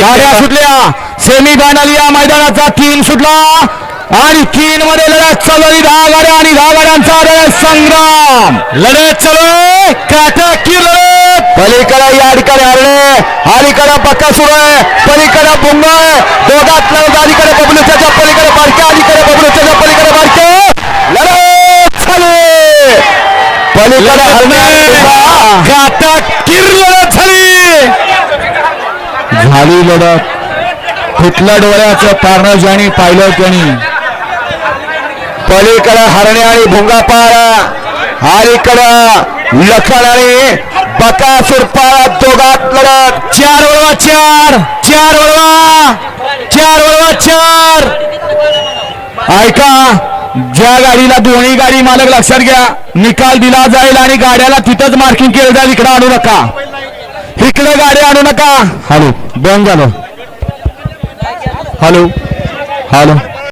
गाड्या सुटल्या. Semi final या मैदानाचा तीन सुटला. आणि तीन मध्ये लढत चालू आहे. दहा गाड्या आणि दहा गाड्यांचा संग्राम. लढत चालू काटाकी लढत. पलीकडे या ठिकाणी हरणे. अलीकडे पक्का सुरू आहे. पलीकडे बुंग आहे. दोघात लढत अलीकडे बबलूच्या पलीकडे बारक्या अलीकडे बबलूच्या पलीकडे बारक्या लढत चालू. पलीकडे हरणे काटाकीर लढत झाली झाली लढत. फुटल्या डोळ्याचं पारणं ज्याने पाहिलं त्यांनी. पलीकडं हरणे आणि भुंगा पारा लखन आणि बकासूर पारा दोघात लढत. चार वळवा चार. चार वळवा. चार वळवा चार. ऐका ज्या गाडीला दोन्ही गाडी मालक लक्षात घ्या. निकाल दिला जाईल आणि गाड्याला तिथंच मार्किंग केलं जाईल. इकडं आणू नका. इकडे गाडी आणू नका. हॅलो. बंद झालं हॅलो हॅलो